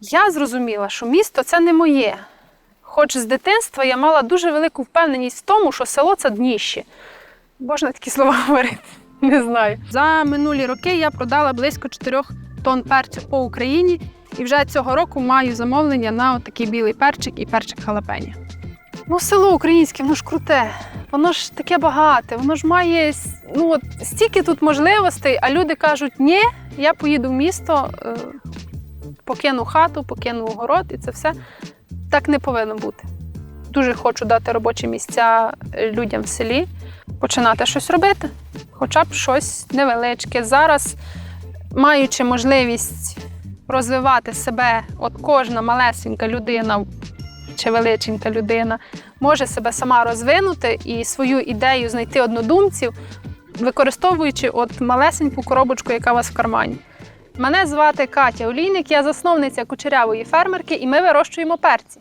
я зрозуміла, що місто це не моє. Хоч з дитинства я мала дуже велику впевненість в тому, що село це дніще. Можна такі слова говорити? Не знаю. За минулі роки я продала близько 4 тонн перцю по Україні і вже цього року маю замовлення на отакий білий перчик і перчик халапені. Ну, село українське, воно ж круте, воно ж таке багате, воно ж має ну, от, стільки тут можливостей, а люди кажуть, ні, я поїду в місто, е, покину хату, покину город, і це все так не повинно бути. Дуже хочу дати робочі місця е, людям в селі, починати щось робити, хоча б щось невеличке. Зараз, маючи можливість розвивати себе, от кожна малесенька людина чи величенька людина може себе сама розвинути і свою ідею знайти однодумців, використовуючи от малесеньку коробочку, яка у вас в кармані. Мене звати Катя Олійник, я засновниця кучерявої фермерки, і ми вирощуємо перці.